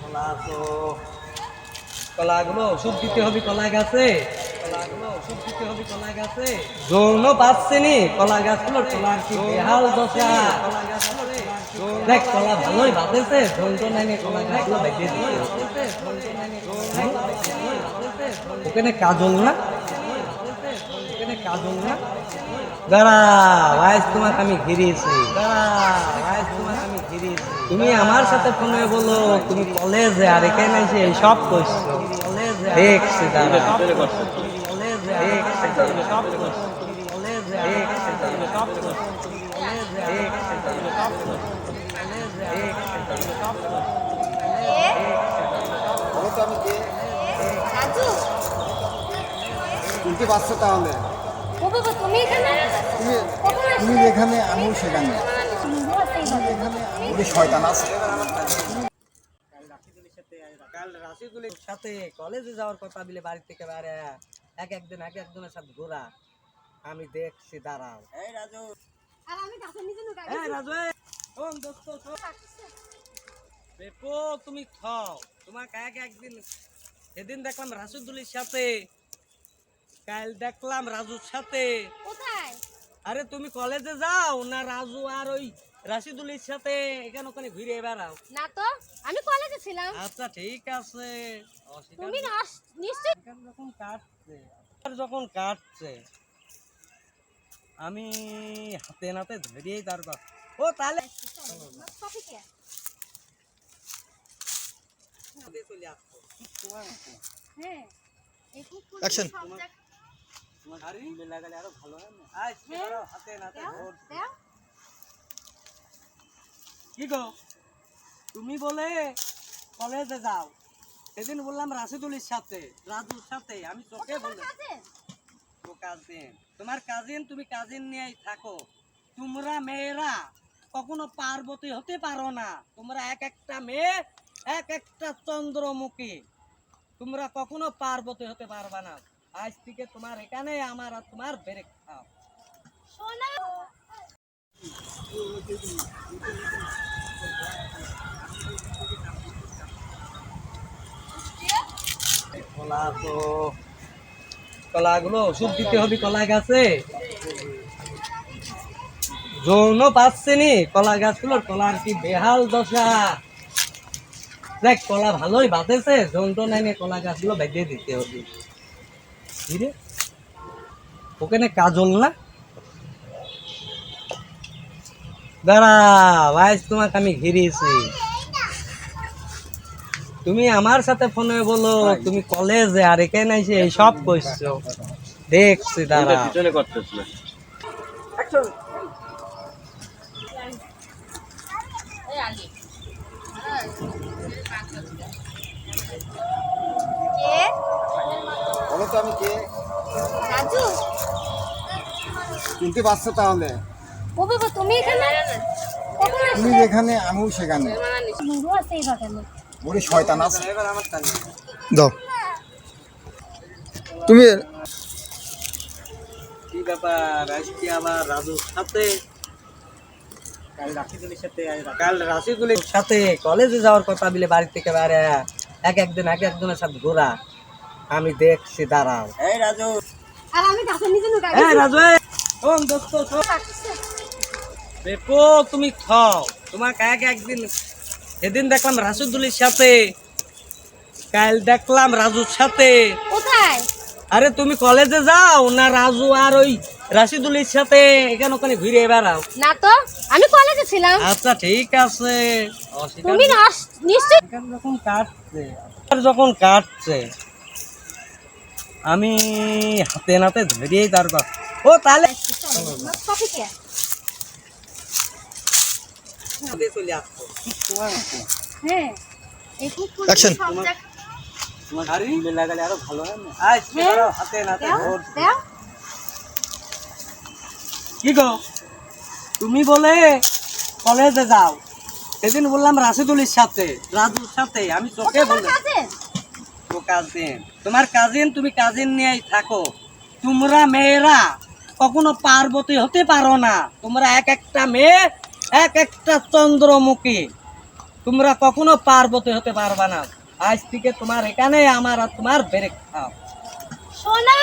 কলা তো কলাগুলো ওষুধ দিতে হবে কলা গাছে কলা যৌন কলা গাছগুলো কলার কি বেহাল দশা? কলা দেখ কলা ভালোই বাঁচেছে যৌন তো কলা গাছগুলো বেঁচে দিচ্ছে ওখানে কাজল না ওখানে কাজল না? দাঁড়া ভাইস তোমাকে আমি ঘিরিয়েছি। দাঁড়া ভাইস তোমাকে আমি ঘিরিয়েছি। তুমি আমার সাথে ফোনে বলো তুমি কলেজে আর এখানে এসে সব করছ। কলেজে দেখছি দাঁড়া। রাজু শুনতে পাচ্ছ তাহলে? তুমি যেখানে সেখানে। ওই শয়তান আছে। কাল রাশিদুলের সাথে কলেজে যাওয়ার কথা বাড়ি থেকে বাইরে এক একদিন এক একজনের সাথে ঘোরা। আমি দেখছি দাঁড়াও। এই রাজু। আর আমি গাছের নিচে নুকাই এই রাজু শোন দোস্ত বেপো তুমি খাও। তোমাকে এক একদিন সেদিন দেখলাম রাশিদুলের সাথে কাল দেখলাম রাজুর সাথে। কোথায়? আরে তুমি কলেজে যাও না রাজু আর ওই রাশিদুলের সাথে? এখানে ওখানে ঘুরে বেড়াও। না তো আমি কলেজে ছিলাম। আচ্ছা ঠিক আছে। তুমি নিশ্চয় যখন কাটছে আর যখন কাটছে আমি হাতে নাতে ধরিয়েই তারপর ও তাহলে চলে আসতো হ্যাঁ লাগালে আরও ভালো হয় না। হাতে নাতে। কি গো? তুমি বলে কলেজে যাও। সেদিন বললাম রাশিদুলির সাথে রাজুর সাথে। আমি চোখে তোমার বলে ও কাজিন তোমার কাজিন তুমি কাজিন নিয়েই থাকো। তোমরা মেয়েরা কখনো পার্বতী হতে পারো না। তোমরা এক একটা মেয়ে এক একটা চন্দ্রমুখী। তোমরা কখনো পার্বতী হতে পারবা না। আজ থেকে তোমার এখানে আমার আর তোমার ব্রেক খাও। কলা তো কলাগুলো ওষুধ দিতে হবে কলা গাছে। যৌন পাচ্ছে নি কলা গাছগুলোর কলার কি বেহাল দশা। দেখ কলা ভালোই বাঁচেছে যৌন তো নাই কলা গাছগুলো বেঁধে দিতে হবে। ধীরে ওখানে কাজল না? দাঁড়া ভাইস তোমাকে আমি ঘিরিয়েছি তুমি আমার সাথে ফোনে বলো, তুমি কলেজে আর এখানে এসে সব করছ। দেখছি, দাঁড়া। কে? আমি কে রাজু তাহলে। ও বাবা তুমি এখানে? তুমি আসলে? যেখানে আমিও সেখানে। ওই শয়তান আছে। আমার দাও। তুমি কি ব্যাপার? আজকে আবার রাজুর সাথে? কাল রাশিদুলের সাথে কাল রাশিদুলের সাথে কলেজে যাওয়ার কথা বলে বাড়ি থেকে বাইরে এক একদিন এক একজনের সাথে ঘোরা। আমি দেখছি দাঁড়াও। এই রাজু। আর আমি গাছের নিচে নুকাই এই রাজু এই, দোস্ত বেপো তুমি খাও। তোমাকে এক একদিন সেদিন দেখলাম রাশিদুলের সাথে। কাল দেখলাম রাজুর সাথে। কোথায়? আরে তুমি কলেজে যাও না রাজু আর ওই রাশিদুলের সাথে? এখানে ওখানে ঘুরে বেড়াও। না তো আমি কলেজে ছিলাম। আচ্ছা ঠিক আছে। তুমি না নিশ্চয় যখন কাটছে যখন কাটছে আমি হাতে নাতে ধরিয়েই তারপর ও তাহলে হ্যাঁ লাগালে আরও ভালো হয় না? হ্যাঁ। হাতে নাতে। কি গো? তুমি বলে কলেজে যাও। সেদিন বললাম রাশিদুলের সাথে রাজুর সাথে। আমি চোখে তোমার বলে কাছে? ও কাজিন তোমার কাজিন তুমি কাজিন নিয়েই থাকো। তোমরা মেয়েরা কখনো পার্বতী হতে পারো না। তোমরা এক একটা মেয়ে, এক একটা চন্দ্রমুখী। তোমরা কখনো পার্বতী হতে পারবা না। আজ থেকে তোমার এখানে আমার আর তোমার ব্রেক খাও শোনো